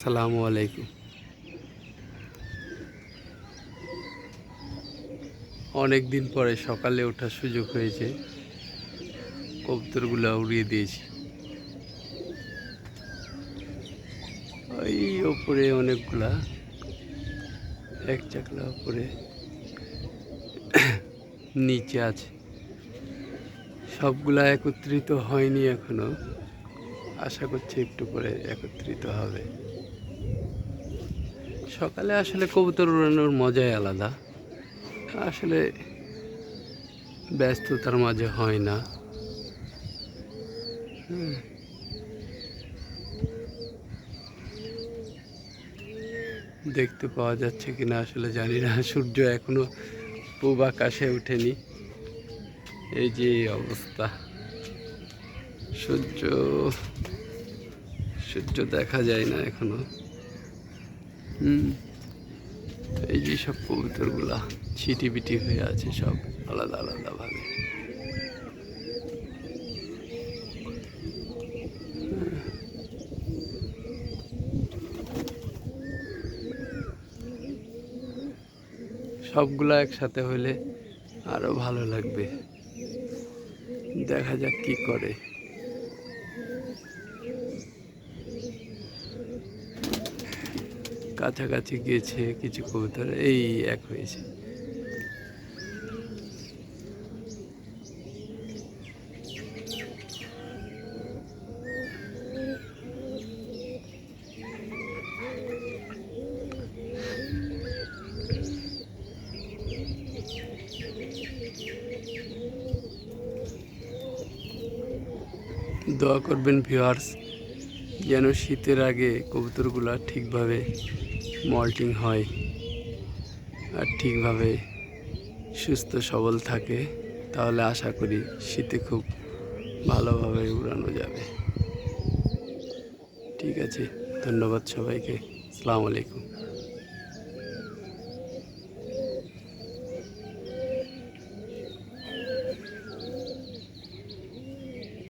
আসসালামু আলাইকুম। অনেক দিন পরে সকালে ওঠার সুযোগ হয়েছে। কবুতরগুলো উড়িয়ে দিয়েছি। ওই ওপরে অনেকগুলা, এক চাকলা ওপরে, নিচে আছে। সবগুলা একত্রিত হয়নি এখনও। আশা করছি একটু পরে একত্রিত হবে। সকালে আসলে কবুতর উড়ানোর মজাই আলাদা। আসলে ব্যস্ততার মাঝে হয় না। দেখতে পাওয়া যাচ্ছে কিনা আসলে জানি না। সূর্য এখনও পূব আকাশে ওঠেনি। এই যে অবস্থা। সূর্য সূর্য দেখা যায় না এখনও। হুম এই যে সব কবুতরগুলা ছিটিপিটি হয়ে আছে সব আলাদা আলাদা ভাবে। সবগুলা একসাথে হলে আরও ভালো লাগবে। দেখা যাক কি করে। কাছাকাছি গিয়েছে, কিছু কবুতর, এই এক হয়েছে। দোয়া করবেন ভিউয়ার্স যেন শীতের আগে কবুতরগুলা ঠিকভাবে মল্টিং হয় আর ঠিকভাবে সুস্থ সবল থাকে, তাহলে আশা করি শীতে খুব ভালোভাবে উড়ানো যাবে। ঠিক আছে, ধন্যবাদ সবাইকে। আসসালামু আলাইকুম।